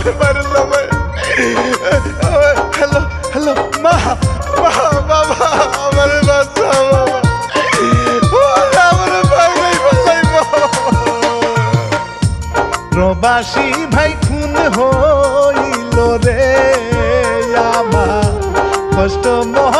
করতে পারলাম hello hello মা মা বাবা আমার বাচ্চা বাবা প্রবাসী ভাই খুন হইল রে আমার কষ্ট মহা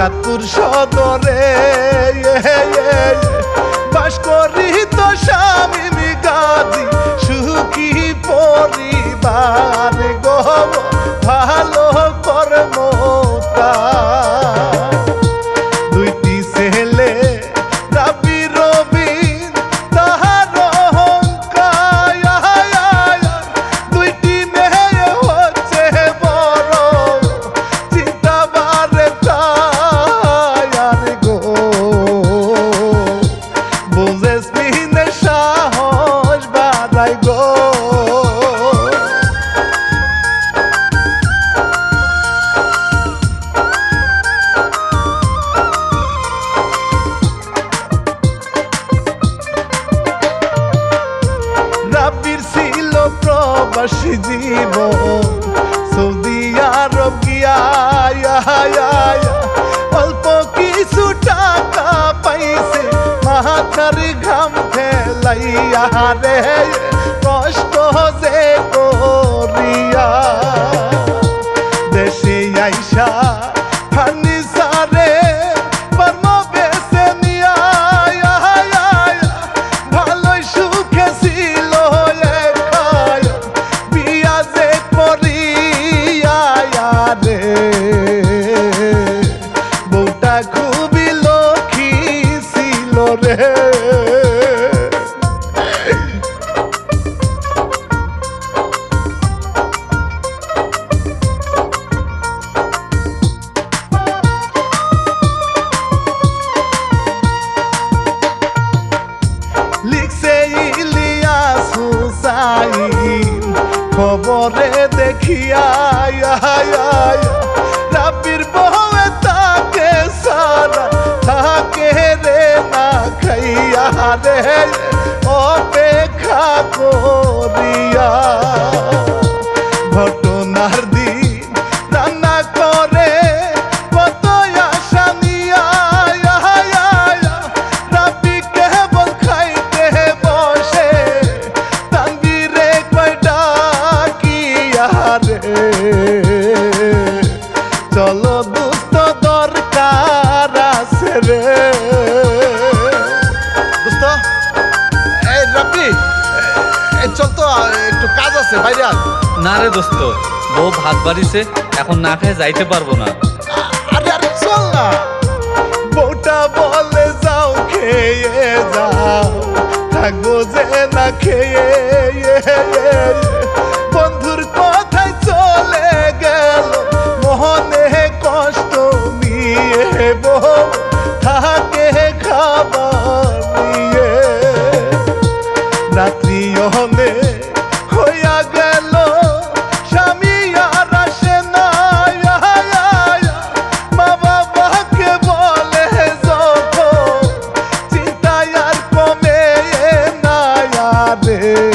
চাঁদপুর সদরে। Aisha বাড়িছে এখন না খেয়ে যাইতে পারব না। Dale.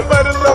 Everybody love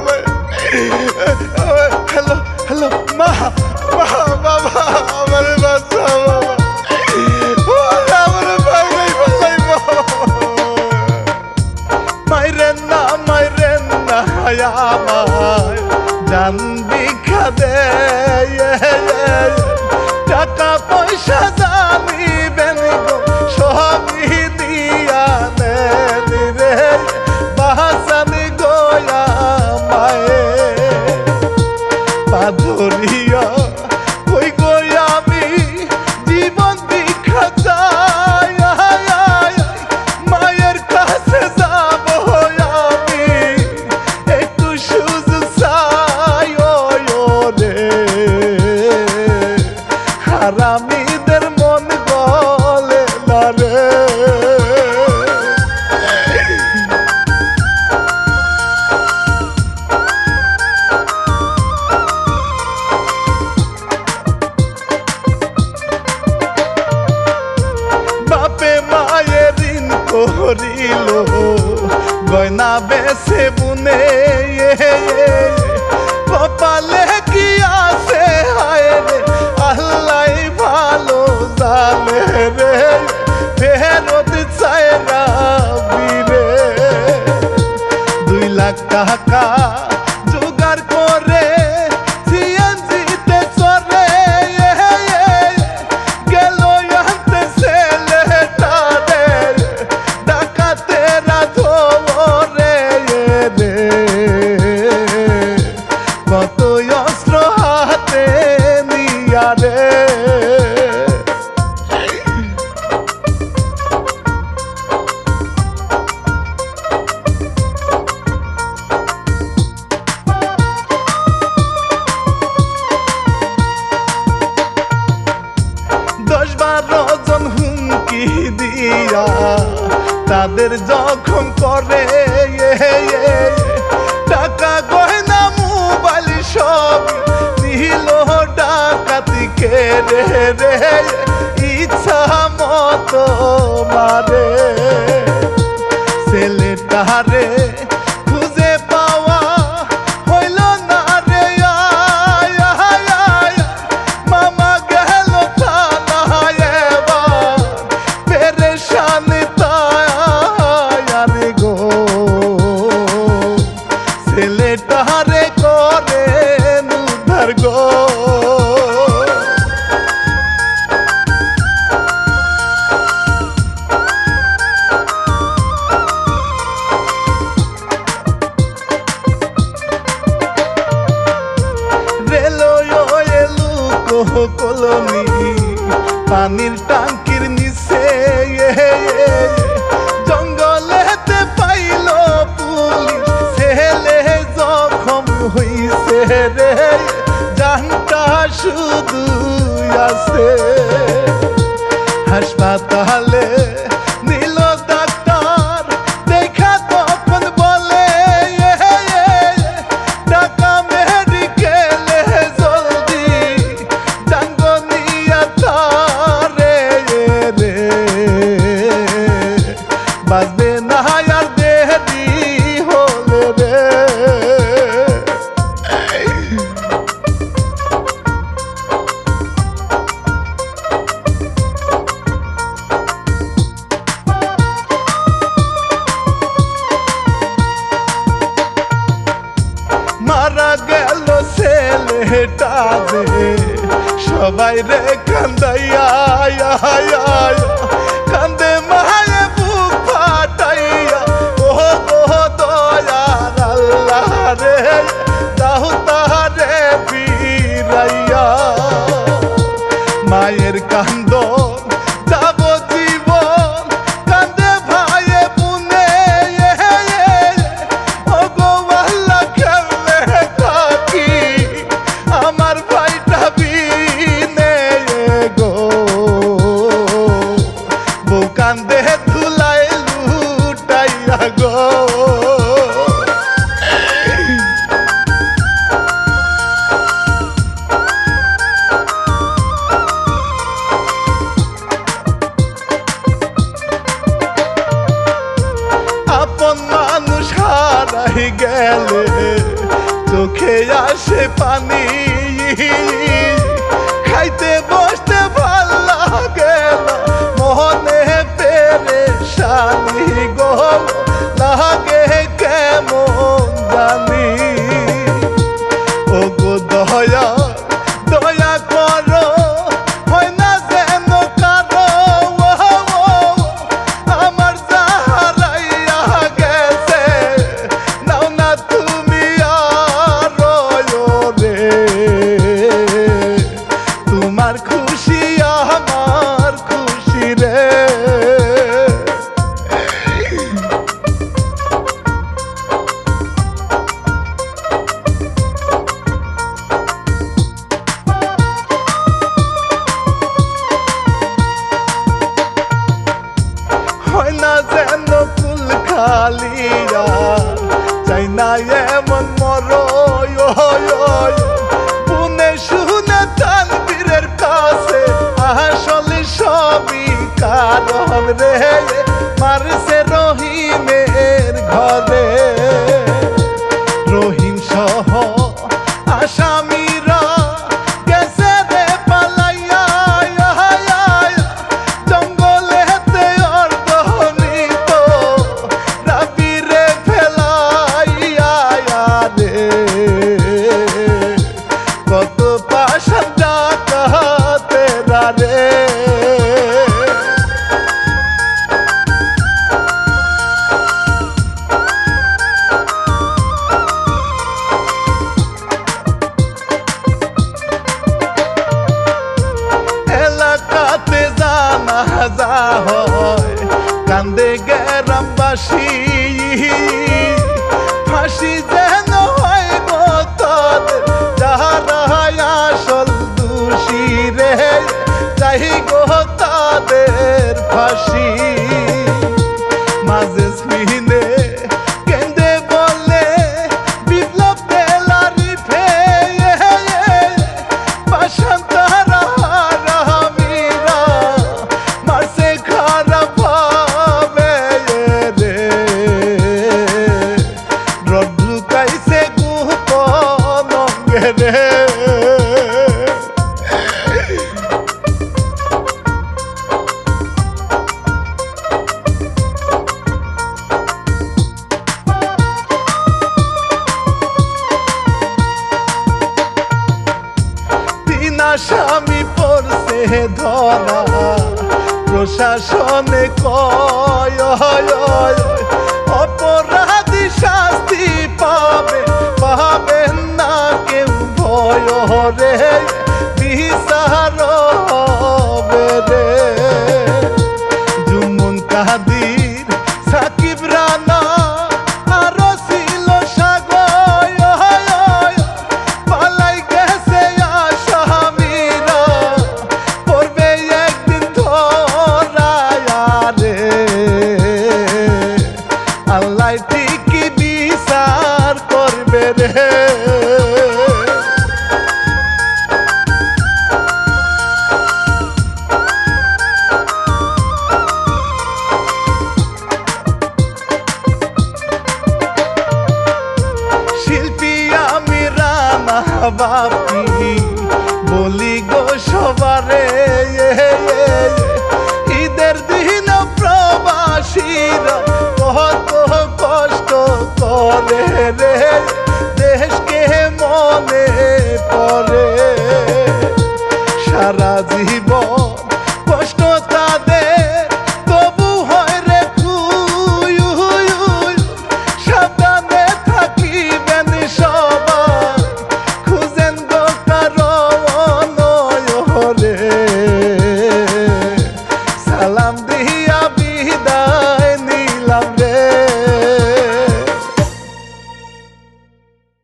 গেছে বুনে তাদের জখম করে টাকা গয়না, মোবাইল সব নিল ডাকাতিকে রে রে ইচ্ছা মতো মারে। ছেলেটা রে জানাজা হয়। কান্দে গ্রামবাসী শাস্তি কি বিচার করবে রে देश के मने पर।